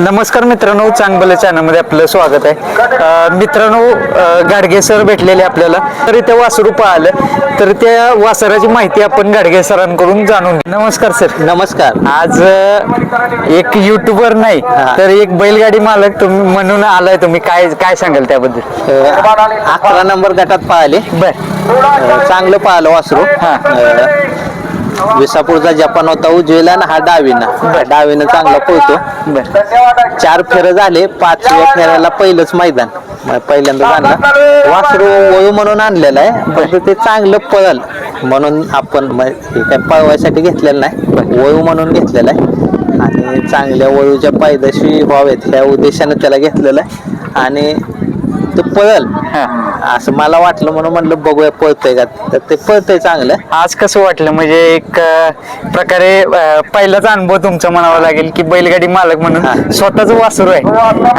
नमस्कार मित्रांनो चांगलं चॅनलमध्ये आपलं स्वागत आहे. मित्रांनो गाडगे सर भेटलेले आपल्याला. तर इथे वासरू पाहिलं तर त्या वासराची माहिती आपण गाडगे सरांकडून जाणून घेऊ. नमस्कार सर. नमस्कार. आज एक युट्यूबर नाही तर एक बैलगाडी मालक तुम्ही म्हणून आलाय तुम्ही. काय काय सांगाल त्याबद्दल? अकरा नंबर गटात पाहिले बर. चांगलं पाहिलं वासरू. हा. विसापूरचा जपान होता उजवेला ना हा डावीनं. डावीनं चांगला पळतो. बर. चार फेरं झाले पाचव्या फेऱ्याला पहिलंच मैदान. पहिल्यांदा आणलं वासरू वळू म्हणून आणलेलं आहे फक्त ते चांगलं पळल. म्हणून आपण काय पळवायसाठी घेतलेलं नाही वळू म्हणून घेतलेलं आहे. आणि चांगल्या वळूच्या पायदशी व्हावेत ह्या उद्देशाने त्याला घेतलेलं आहे. आणि ते पळल. असं मला वाटलं म्हणून म्हणलं बघूया पळतंय का? तर ते पळतंय चांगलं. आज कसं वाटलं? म्हणजे एक अं, प्रकारे अं, पहिलाच अनुभव तुमचा म्हणावा लागेल की बैलगाडी मालक. म्हणून स्वतःच वासरू आहे.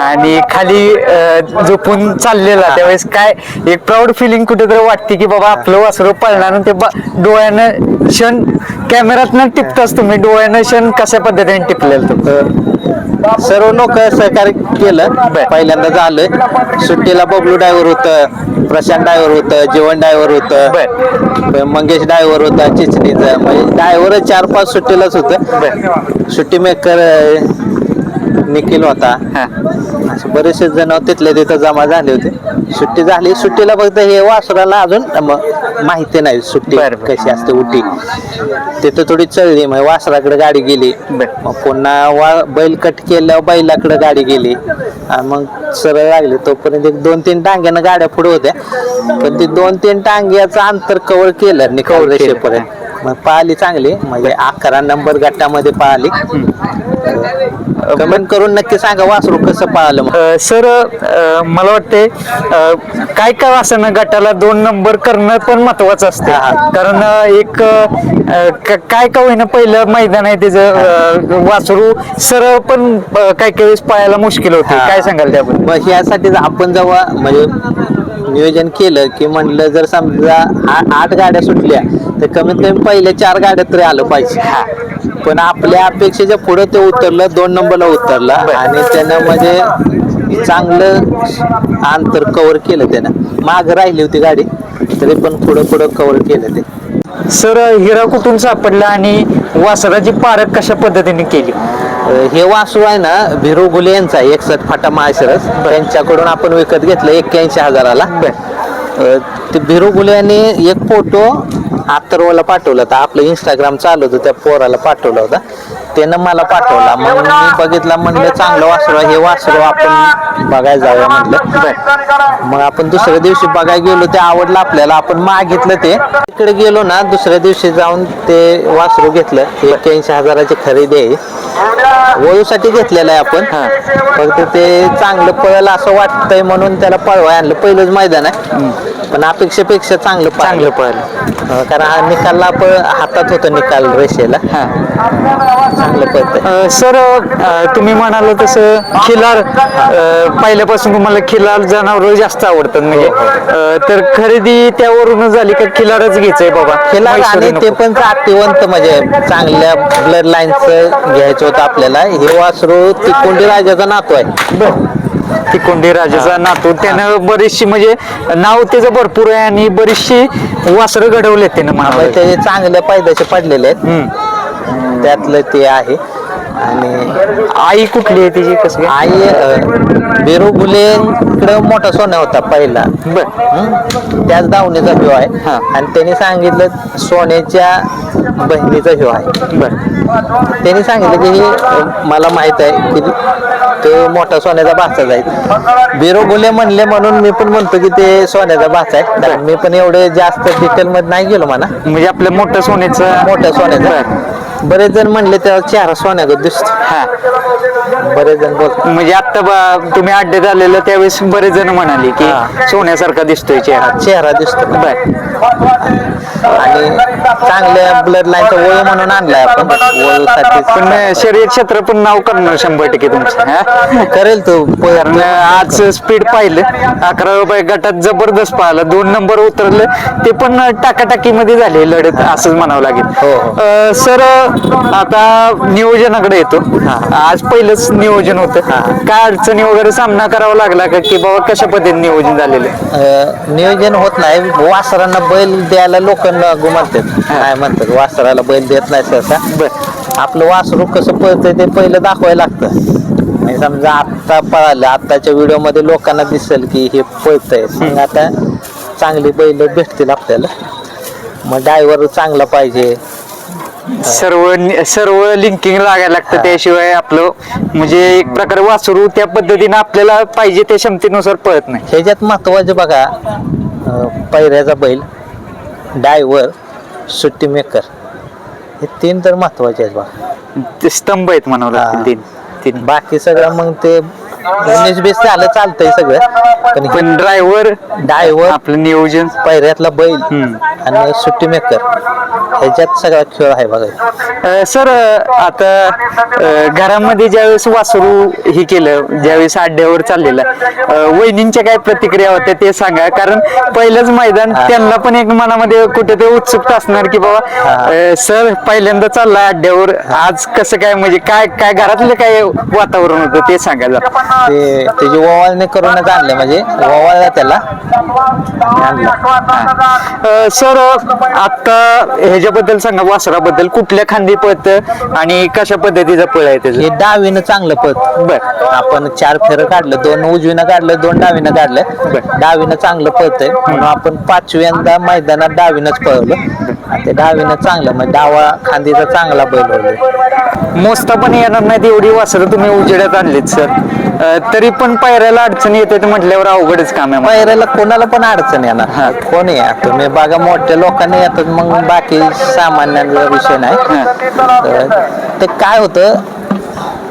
आणि खाली अं, झोपून चाललेला त्यावेळेस काय एक प्राऊड फिलिंग कुठेतरी वाटते की बाबा आपलं वासरू पळणार आणि ते बा- डोळ्यानं क्षण कॅमेऱ्यातनं टिपताच तुम्ही. डोळ्यानं क्षण कशा पद्धतीने टिपलेलं तो सर्व लोक सहकार्य केलं. पहिल्यांदा झालं. सुट्टीला बबलू ड्रायव्हर होतं. प्रशांत ड्रायव्हर होतं जीवन ड्रायव्हर होतं मंगेश ड्रायव्हर होता चिचणीचं. म्हणजे ड्रायव्हर चार पाच सुट्टीलाच होतं. सुट्टी मेकर निखिल होता. हा. असे बरेचसे जण तिथले तिथं जमा झाले होते. सुट्टी झाली. सुट्टीला फक्त हे वासराला अजून माहिती नाही सुट्टी बरं, बरं. कशी असते उटी तिथं थोडी चढली मग वासराकडे गाडी गेली बरं. मग पुन्हा वा बैल कट केल्यावर बैलाकडे गाडी गेली आणि मग सरळ लागली तोपर्यंत एक दोन तीन टांग्यानं गाड्या पुढे होत्या पण ती दोन तीन टांग्याचं अंतर कव्हर केलं Cover केलं. रेषेपर्यंत मग पाहिली चांगली. म्हणजे अकरा नंबर गटामध्ये पाहिली. कमेंट करून नक्की सांगा वासरू कसं पाहिलं मग. सर अ, मला वाटते अ, काय काय असं गटाला दोन नंबर करणं पण महत्वाचं असतं. कारण अ, एक अ, क- काय का होईना पहिलं मैदान आहे त्याचं अ, वासरू सरळ पण अ, काही काही वेळेस पाहायला मुश्किल होते. हा. काय सांगाल त्याबद्दल? मग ह्यासाठी आपण जेव्हा म्हणजे नियोजन केलं की म्हणलं जर समजा आठ गाड्या सुटल्या तर कमीत कमी पहिल्या चार गाड्या तरी आलं पाहिजे. पण आपल्या अपेक्षेच्या पुढे ते उतरलं दोन नंबरला उतरला. आणि त्यानं म्हणजे चांगलं अंतर कव्हर केलं त्यानं. माग राहिली होती गाडी तरी पण पुढं पुढं कव्हर केलं ते. सर हिरा कुठून सापडला आणि वासराची पारख कशा पद्धतीने केली? हे वासू आहे ना भिरू गुले यांचा आहे, एकसठ फाटा माळशिरस. त्यांच्याकडून आपण विकत घेतलं एक्क्याऐंशी हजाराला. ते भिरू गुले यांनी एक फोटो अथर्वला पाठवला होता. आपलं इंस्टाग्राम चालू होतं त्या पोराला पाठवला होता. त्यानं मला पाठवला. मग मी बघितला म्हणलं चांगलं वासरू आहे, हे वासरू आपण बघायला जाऊया म्हटलं मग आपण दुसऱ्या दिवशी बघायला गेलो ते आवडलं आपल्याला. आपण मागितलं ते. इकडे गेलो ना दुसऱ्या दिवशी जाऊन ते वासरू घेतलं. एक्क्याऐंशी हजाराची खरेदी आहे. वळूसाठी घेतलेलं आहे आपण फक्त ते चांगलं पळेल असं वाटतंय म्हणून त्याला पळवाय आणलं. पहिलंच मैदान आहे. पण अपेक्षेपेक्षा चांगलं चांगलं पळालं. कारण हा निकालला आपण हातात होतं निकाल रेषेला. चांगलं पळतंय. अ, सर अ, तुम्ही म्हणाल तसं खिलार अ, पहिल्यापासून तुम्हाला खिलार जनावर जास्त आवडतात. म्हणजे अ, तर खरेदी त्यावरूनच झाली का खिलारच घ्यायचंय बाबा? केला म्हैसूर आणि ते नको. पण जातीवंत म्हणजे चांगल्या ब्लड लाईनचं घ्यायचं होतं आपल्याला. हे वासरू तिकोंडी राजाचा नातू आहे. तिकोंडी राजाचा नातू. त्यानं बरीचशी म्हणजे नाव त्याचं भरपूर आहे आणि बरीचशी वासरं घडवले त्यानं मग म्हणावं ते चांगल्या पायद्याचे पडलेले आहेत. हम्म. त्यातलं ते आहे. आणि आई कुठली आहे त्याची कसं काय? आई अ, बुलेकडे मोठा सोन्या होता पहिला. बर. हं? त्याच दावणीचा ह्यो आहे. हा. आणि त्यांनी सांगितलं सोन्याच्या बहिणीचा ह्यो आहे. बर. त्यांनी सांगितलं की हे मला माहीत आहे की तो मोठा सोन्याचा भाचा आहे बिरो बुले म्हणले म्हणून मी पण म्हणतो की ते सोन्याचा भाचा आहे. कारण मी पण एवढे जास्त डिटेल मध्ये नाही गेलो म्हणा. म्हणजे आपलं मोठं सोन्याचं मोठ्या सोन्याचा. बरेच जण म्हणले त्याचा चेहरा सोन्याचा दिसतो हा. बरेच जण बोलतात म्हणजे आता बा- तुम्ही अड्ड्यात आलेलं त्यावेळेस बरेच जण म्हणाले की हा. सोन्यासारखा दिसतोय चेहरा. चेहरा दिसतो बर. आणि चांगल्या ब्लड लाईनचा वळू म्हणून आणलाय आपण. वळूसाठी पण शरीर क्षेत्र पण नाव करणार शंभर टक्के तुमचं हा? करेल तो. कारण आज स्पीड पाहिलं. अकरा रुपये गटात जबरदस्त पाहिलं. दोन नंबर उतरलं. ते पण टाकाटाकीमध्ये झाले लढत असंच म्हणावं हो, लागेल हो. सर आता नियोजनाकडे येतो. आज पहिलंच नियोजन होतं. काय अडचणी वगैरे सामना करावा लागला का? की बाबा कशा पद्धतीने नियोजन झालेलं आहे? अं, नियोजन होत नाही. वासरांना बैल द्यायला लोक गुमानतात काय म्हणतात? वासराला बैल देत नाही सहसा. आपलं वासरू कसं पळतंय ते पहिलं दाखवायला लागतं. आणि समजा आत्ता पळालं आत्ताच्या व्हिडिओमध्ये लोकांना दिसेल की हे पळतंय. मग आता चांगली बैल भेटतील आपल्याला. मग ड्रायव्हर चांगला पाहिजे. सर्व सर्व लिंकिंग लागायला लागतं त्याशिवाय आपलं म्हणजे एक प्रकारे वासरू त्या पद्धतीने आपल्याला पाहिजे त्या क्षमतेनुसार पळत नाही. ह्याच्यात महत्त्वाचे बघा अं, पैऱ्याचा बैल ड्रायव्हर सुट्टी मेकर हे तीन तर महत्त्वाचे आहेत बघा. ते स्तंभ आहेत म्हणावं. लागतील तीन तीन. बाकी सगळं मग ते उन्नीस बीस झालं चालतंय सगळं. पण पण ड्रायव्हर ड्रायव्हर आपलं नियोजन. पैऱ्यातला बैल हम्म. आणि सुट्टी मेकर ह्याच्यात सगळा खेळ आहे बघा. सर आता अ, घरामध्ये ज्यावेळेस वासरू हे केलं ज्यावेळेस अड्ड्यावर चाललेलं अ, वहिनींच्या काय प्रतिक्रिया होत्या ते सांगा. कारण पहिलंच मैदान त्यांना पण एक मनामध्ये कुठेतरी उत्सुकता असणार की बाबा अ, सर पहिल्यांदा चाललाय अड्ड्यावर. आज कसं काय म्हणजे काय काय घरातलं काय वातावरण होतं ते सांगा जरा. ते त्याची ओवाळणी करूनच आणलं म्हणजे ओवाळला त्याला. सर आता ह्याच्याबद्दल सांगा वासराबद्दल. कुठल्या खांदी पळतं आणि कशा पद्धतीचं पळ आहे त्याचं? हे डावीनं चांगलं पळत बर. आपण चार फेरं काढलं दोन उजवीनं काढलं दोन डावीनं काढलं. डावीनं चांगलं पळतंय म्हणून आपण पाचव्यांदा मैदानात डावीनच पळवलं. ते डावीनं चांगलं म्हणजे डावा खांदीचा चांगला बैल होईल. मोजता पण येणार नाही एवढी वासरं तुम्ही उजेड्यात आणलीत सर. तरी पण पायऱ्याला अडचणी येते म्हटल्यावर अवघडच काम आहे पायऱ्याला कोणाला पण अडचण येणार. कोण या? तुम्ही बघा मोठ्या लोकांनी येतात मग बाकी सामान्यांचा विषय नाही. ते काय होतं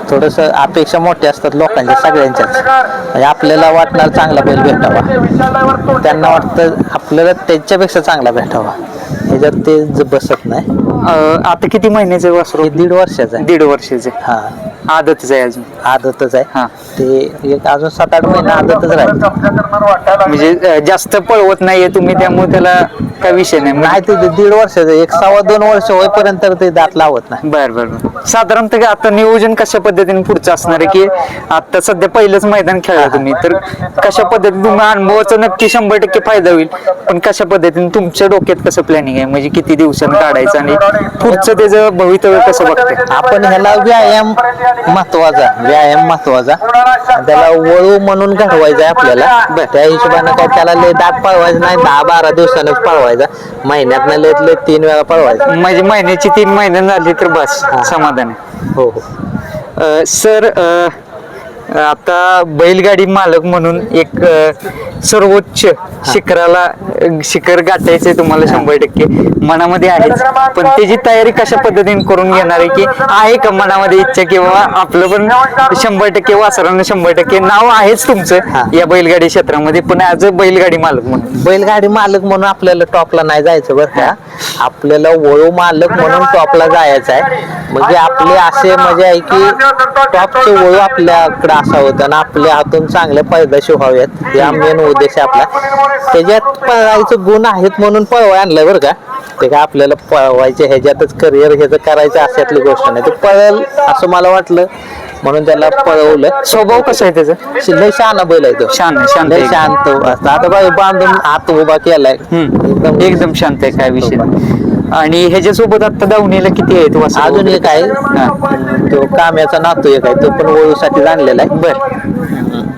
थोडस अपेक्षा मोठ्या असतात लोकांच्या सगळ्यांच्याच. म्हणजे आपल्याला वाटणार चांगला बैल भेटावा. त्यांना वाटतं आपल्याला त्यांच्यापेक्षा चांगला भेटावा. ह्याच्यात ते ज- बसत नाही. अ, आता किती महिन्याचं वासरू? हे दीड वर्षाचं आहे. दीड वर्षाचे. हा. आदतच आहे अजून. आदतच हा. आहे ते एक अजून सात आठ महिने आदतच राहील. म्हणजे अ, जास्त पळवत नाहीये तुम्ही त्यामुळे त्याला काय विषय नाही. नाही ते दीड वर्षाचं एक सव्वा दोन वर्ष होईपर्यंत ते दात लावत नाही. बर बर बर. साधारणतः आता नियोजन कशा पद्धतीने पुढचं असणार आहे की आता सध्या पहिलंच मैदान खेळला तुम्ही? तर कशा पद्धतीने तुम्हाला अनुभवाचा नक्की शंभर टक्के फायदा होईल पण कशा पद्धतीने तुमच्या डोक्यात कसं प्लॅनिंग आहे? म्हणजे किती दिवसांनी काढायचं आणि पुढचं त्याचं भवितव्य कसं बघतंय? आपण ह्याला व्यायाम महत्त्वाचा व्यायाम महत्त्वाचा. आणि त्याला वळू म्हणून घडवायचा आहे आपल्याला. त्या हिशोबानं काय त्याला लय दात पळवायचं नाही दहा बारा दिवसानंच पळवायचा. महिन्यात लय लय तीन वेळा पळवायचा. म्हणजे महिन्याची तीन महिने झाली तर बस समाधान. आहे हो. हो सर आता बैलगाडी मालक म्हणून एक सर्वोच्च शिखराला शिखर गाठायचंय तुम्हाला शंभर टक्के. मनामध्ये आहेच. पण त्याची तयारी कशा पद्धतीने करून घेणार आहे की आहे का मनामध्ये इच्छा किंवा आपलं पण शंभर टक्के वासरानं शंभर टक्के नाव आहेच तुमचं या बैलगाडी क्षेत्रामध्ये. पण ऍज अ बैलगाडी मालक म्हणून. बैलगाडी मालक म्हणून आपल्याला टॉपला नाही जायचं बरं का. आपल्याला वळू मालक म्हणून टॉपला जायचं आहे. म्हणजे आपले असे म्हणजे आहे की टॉपचे वळू आपल्याकडे असावं आणि आपल्या हातून चांगल्या पैदाशी व्हाव्यात या मेन उद्देश आहे आपला. त्याच्यात पळवायचं गुण आहेत म्हणून पळवाय आणलंय बरं का. ते काय आपल्याला पळवायचे ह्याच्यातच करिअर ह्याचं करायचं अशातली गोष्ट नाही. ते पळेल असं मला वाटलं. म्हणून त्याला पळवलं. स्वभाव कसा आहे त्याचा? लय शहाणा बैल आहे तो. शांत शांत लय आहे. शांत. आता बाई बांधून हात उभा केलाय. एकदम शांत आहे काय विषय. आणि ह्याच्यासोबत आता दावणीला किती आहेत वासरं? अजून वगैरे? एक आहे. हा. तो काम्याचा नातू एक आहे. तो पण वळूसाठी आणलेला आहे. बर.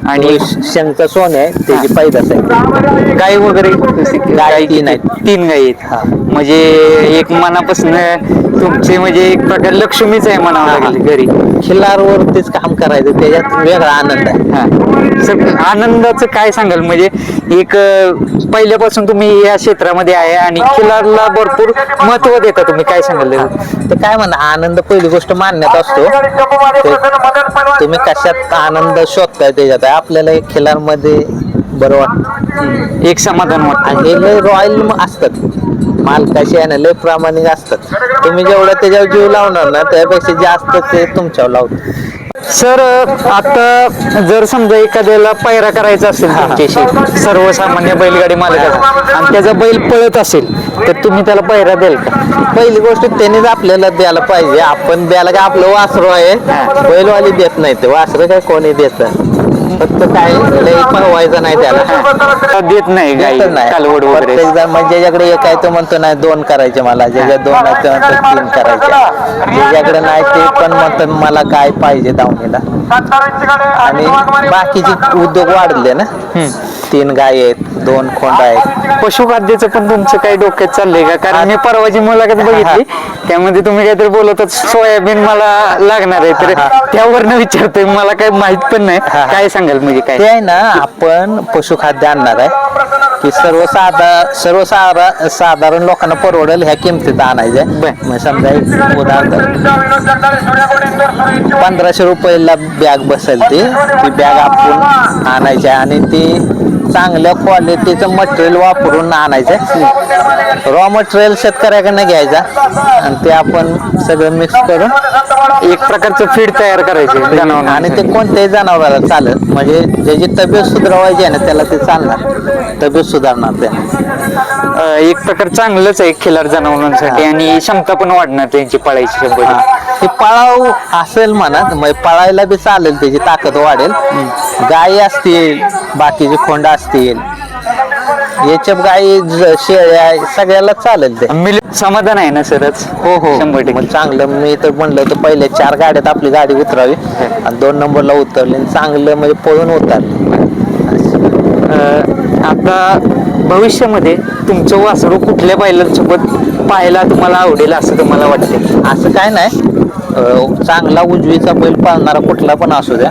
आणि आणि शंकर सोन आहे. त्याची पैदास आहे. गाय वगैरे गाय तीन आहेत. तीन गायी. आहेत. म्हणजे एक मनापासून तुमचे म्हणजे एक प्रकार लक्ष्मीच आहे म्हणावं लागेल घरी. खिल्लारवरतीच काम करायचं. त्याच्यात वेगळा आनंद आहे. हा. सग- आनंदाचं काय सांगाल? म्हणजे एक अं, पहिल्यापासून तुम्ही या क्षेत्रामध्ये आहे आणि खिलारला भरपूर महत्त्व देता तुम्ही काय सांगाल त्याचं? तर काय म्हणा आनंद पहिली गोष्ट मानण्यात असतो. ते तुम्ही कशात आनंद शोधताय त्याच्यात. आपल्याला एक खिलारमध्ये बरं वाटतं. एक समाधान वाटतं. आणि हे लय रॉयल असतात. मालकाशी आहे ना लय प्रामाणिक असतात. तुम्ही जेवढं त्याच्यावर जीव लावणार ना त्यापेक्षा जास्त ते तुमच्यावर लावतात. सर आता जर समजा एखाद्याला पायरा करायचा असेल तुमच्याशी सर्वसामान्य बैलगाडी मालकाचा आणि त्याचा बैल पळत असेल तर तुम्ही त्याला पायरा द्याल का? पहिली गोष्ट त्यांनीच आपल्याला द्यायला पाहिजे. आपण द्यायला काय आपलं वासरू आहे. बैलवाली देत नाही ते. वासरं काय कोणी देत? फक्त काय लई पळवायचं नाही त्याला. देत नाही गाई देतच नाही. कालवड वगैरे. प्रत्येक जण म्हणजे ज्याच्याकडे एक आहे तो म्हणतो नाही दोन करायचे मला. ज्याच्या दोन आहे तो म्हणतो तीन करायचे. ज्याच्याकडे नाही ते पण म्हणतात मला काय पाहिजे दावणीला. आणि बाकीचे उद्योग वाढले ना. तीन गाय आहेत दोन खोंड आहेत. पशुखाद्याचं पण तुमचं काही डोक्यात चाललंय का? कारण मी परवाची मुलाखत बघितली. त्यामध्ये तुम्ही काहीतरी बोलत सोयाबीन मला लागणार आहे. तर त्यावरनं विचारतोय मला काही माहीत पण नाही. काय सांगाल म्हणजे काय? ते आहे ना आपण पशुखाद्य आणणार आहे की सर्वसाधा सर्वसाधा साधारण लोकांना परवडेल ह्या किमतीत आणायचं बर. मग समजा एक उदाहरण पंधराशे रुपयाला बॅग बसेल ती. ती बॅग आपण आणायची आहे आणि ती चांगल्या क्वालिटीचं मटेरियल वापरून आणायचं रॉ मटेरियल शेतकऱ्याकडनं घ्यायचा. आणि ते आपण सगळं मिक्स करून एक प्रकारचं फीड तयार करायचे आणि जनावरांसाठी. ते कोणत्याही जनावराला चालत म्हणजे ज्याची तब्येत सुधारवायची आहे ना त्याला ते चालणार. तब्येत सुधारणार अं, एक प्रकार चांगलंच आहे खिलार जनावरांसाठी. आणि क्षमता पण वाढणार त्यांची पळायची ते पळाव असेल म्हणत म्हणजे पळायला बी चालेल त्याची ताकद वाढेल. गायी असतील बाकीचे खोंड असतील. याच्या गायी ज- शेळ्या सगळ्याला चालेल ते. मिल समाधान आहे ना सरच हो हो. शंभर मग चांगलं मी तर म्हणलं तर पहिले चार गाड्यात आपली गाडी उतरावी. आणि दोन नंबरला उतरली आणि चांगलं म्हणजे पळून उतरली. अं, आता भविष्यामध्ये तुमचं वासरू कुठल्या बैलांसोबत पाहायला तुम्हाला आवडेल असं तुम्हाला वाटते असं काय नाही. चांगला उजवीचा बैल पाळणारा कुठला पण असू द्या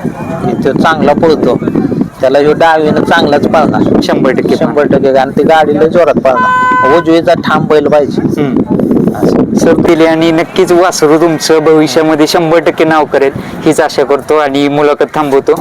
तो चांगला पळतो. त्याला ह्यो डावीनं चांगलाच पाळणार. शंभर टक्के शंभर टक्के आणि ते गाडीला जोरात पाळणार. उजवीचा ठाम बैल पाहिजे. सर दिले आणि नक्कीच वासरू तुमचं भविष्यामध्ये शंभर टक्के नाव करेल हीच आशा करतो आणि मुलाखत थांबवतो.